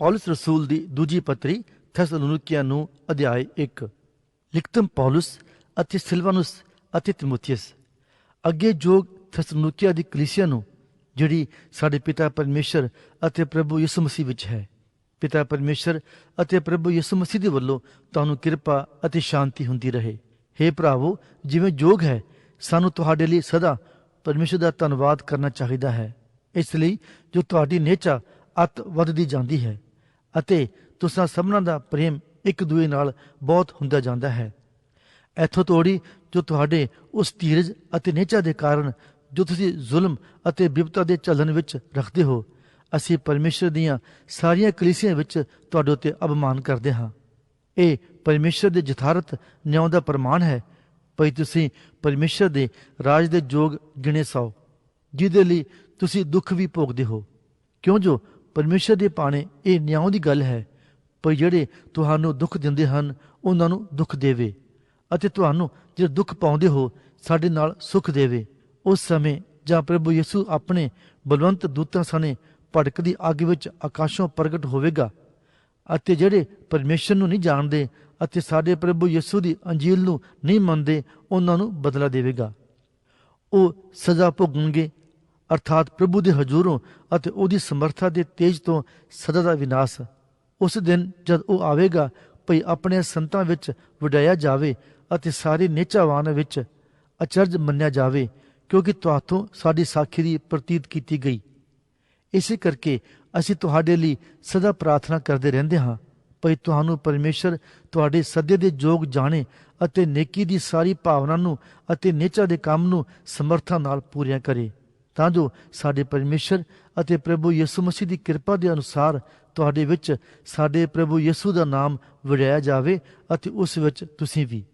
ਪੌਲਸ ਰਸੂਲ ਦੀ ਦੂਜੀ ਪੱਤਰੀ ਥੈਸਲੋਨੀਕੀਆਂ ਨੂੰ ਅਧਿਆਇ 1 ਲਿਖਤਮ ਪੌਲਸ ਅਤੇ ਸਿਲਵਾਨੁਸ ਅਤੇ ਤਿਮੋਥੀਅਸ ਅੱਗੇ ਜੋ ਥੈਸਲੋਨੀਕੀਆਂ ਦੀ ਕਲੀਸਿਆ ਨੂੰ ਜਿਹੜੀ ਸਾਡੇ ਪਿਤਾ ਪਰਮੇਸ਼ਰ ਅਤੇ ਪ੍ਰਭੂ ਯਿਸੂ ਮਸੀਹ ਵਿੱਚ ਹੈ ਪਿਤਾ ਪਰਮੇਸ਼ਰ ਅਤੇ ਪ੍ਰਭੂ ਯਿਸੂ ਮਸੀਹ ਦੇ ਵੱਲੋਂ ਤੁਹਾਨੂੰ ਕਿਰਪਾ ਅਤੇ ਸ਼ਾਂਤੀ ਹੁੰਦੀ ਰਹੇ हे ਭਰਾਵੋ ਜਿਵੇਂ ਜੋਗ ਹੈ ਸਾਨੂੰ ਤੁਹਾਡੇ ਲਈ ਸਦਾ ਪਰਮੇਸ਼ਰ ਦਾ ਧੰਨਵਾਦ ਕਰਨਾ ਚਾਹੀਦਾ ਹੈ ਇਸ ਲਈ ਜੋ ਤੁਹਾਡੀ ਨੇਚਾ ਅਤ ਵੱਧਦੀ ਜਾਂਦੀ ਹੈ ਅਤੇ ਤੁਸਾਂ ਸਭਨਾਂ ਦਾ ਪ੍ਰੇਮ ਇੱਕ ਦੂਏ ਨਾਲ ਬਹੁਤ ਹੁੰਦਾ ਜਾਂਦਾ ਹੈ। ਇੱਥੋਂ ਤੋੜੀ ਜੋ ਤੁਹਾਡੇ ਉਸ ਧੀਰਜ ਅਤੇ ਨੇਚਾ ਦੇ ਕਾਰਨ ਜੋ ਤੁਸੀਂ ਜ਼ੁਲਮ ਅਤੇ ਬਿਪਤਾ ਦੇ ਚੱਲਣ ਵਿੱਚ ਰੱਖਦੇ ਹੋ, ਅਸੀਂ ਪਰਮੇਸ਼ਰ ਦੀਆਂ ਸਾਰੀਆਂ ਕਲੀਸਿਆਂ ਵਿੱਚ ਤੁਹਾਡੇ ਉੱਤੇ ਅਪਮਾਨ ਕਰਦੇ ਹਾਂ। ਇਹ ਪਰਮੇਸ਼ਰ ਦੇ ਜਥਾਰਤ ਨਿਆਂ ਦਾ ਪ੍ਰਮਾਣ ਹੈ, ਭਈ ਤੁਸੀਂ ਪਰਮੇਸ਼ਰ ਦੇ ਰਾਜ ਦੇ ਯੋਗ ਗਿਣੇ ਸੋ, ਜਿਹਦੇ ਲਈ ਤੁਸੀਂ ਦੁੱਖ ਵੀ ਭੋਗਦੇ ਹੋ। ਕਿਉਂ ਜੋ ਪਰਮੇਸ਼ਰ ਦੇ ਪਾਣੇ ਇਹ ਨਿਆਂ ਦੀ ਗੱਲ ਹੈ, ਪਰ ਜਿਹੜੇ ਤੁਹਾਨੂੰ ਦੁੱਖ ਦਿੰਦੇ ਹਨ, ਉਹਨਾਂ ਨੂੰ ਦੁੱਖ ਦੇਵੇ। ਅਤੇ ਤੁਹਾਨੂੰ ਜੇ ਦੁੱਖ ਪਾਉਂਦੇ ਹੋ, ਸਾਡੇ ਨਾਲ ਸੁਖ ਦੇਵੇ। ਉਸ ਸਮੇਂ ਜਾਂ ਪ੍ਰਭੂ ਯਿਸੂ ਆਪਣੇ ਬਲਵੰਤ ਦੂਤਾਂ ਸਣੇ ਭੜਕਦੀ ਅੱਗ ਵਿੱਚ ਆਕਾਸ਼ੋਂ ਪ੍ਰਗਟ ਹੋਵੇਗਾ। ਅਤੇ ਜਿਹੜੇ ਪਰਮੇਸ਼ਰ ਨੂੰ ਨਹੀਂ ਜਾਣਦੇ ਅਤੇ ਸਾਡੇ ਪ੍ਰਭੂ ਯਿਸੂ ਦੀ ਅੰਜੀਲ ਨੂੰ ਨਹੀਂ ਮੰਨਦੇ, ਉਹਨਾਂ ਨੂੰ ਬਦਲਾ ਦੇਵੇਗਾ। ਉਹ ਸਜ਼ਾ ਭੋਗਣਗੇ ਅਰਥਾਤ ਪ੍ਰਭੂ ਦੇ ਹਜ਼ੂਰੋਂ ਅਤੇ ਉਹਦੀ ਸਮਰੱਥਾ ਦੇ ਤੇਜ ਤੋਂ ਸਦਾ ਦਾ ਵਿਨਾਸ਼। ਉਸ ਦਿਨ ਜਦ ਉਹ ਆਵੇਗਾ, ਭਈ ਆਪਣੇ ਸੰਤਾਂ ਵਿੱਚ ਵਡਾਇਆ ਜਾਵੇ ਅਤੇ ਸਾਰੇ ਨੇਚਾਵਾਨ ਵਿੱਚ ਅਚਰਜ ਮੰਨਿਆ ਜਾਵੇ, ਕਿਉਂਕਿ ਤੁਹਾਥੋਂ ਸਾਡੀ ਸਾਖੀ ਦੀ ਪ੍ਰਤੀਤ ਕੀਤੀ ਗਈ। ਇਸੇ ਕਰਕੇ ਅਸੀਂ ਤੁਹਾਡੇ ਲਈ ਸਦਾ ਪ੍ਰਾਰਥਨਾ ਕਰਦੇ ਰਹਿੰਦੇ ਹਾਂ, ਭਈ ਤੁਹਾਨੂੰ ਪਰਮੇਸ਼ਰ ਤੁਹਾਡੇ ਸੱਦੇ ਦੇ ਯੋਗ ਜਾਣੇ ਅਤੇ ਨੇਕੀ ਦੀ ਸਾਰੀ ਭਾਵਨਾ ਨੂੰ ਅਤੇ ਨੇਚਾ ਦੇ ਕੰਮ ਨੂੰ ਸਮਰਥਾ ਨਾਲ ਪੂਰੀਆਂ ਕਰੇ। ਤਾਂ ਜੋ ਸਾਡੇ ਪਰਮੇਸ਼ਰ ਅਤੇ ਪ੍ਰਭੂ ਯਿਸੂ ਮਸੀਹ ਦੀ ਕਿਰਪਾ ਦੇ ਅਨੁਸਾਰ ਤੁਹਾਡੇ ਵਿੱਚ ਸਾਡੇ ਪ੍ਰਭੂ ਯਿਸੂ ਦਾ ਨਾਮ ਵਡਿਆਇਆ ਜਾਵੇ ਅਤੇ ਉਸ ਵਿੱਚ ਤੁਸੀਂ ਵੀ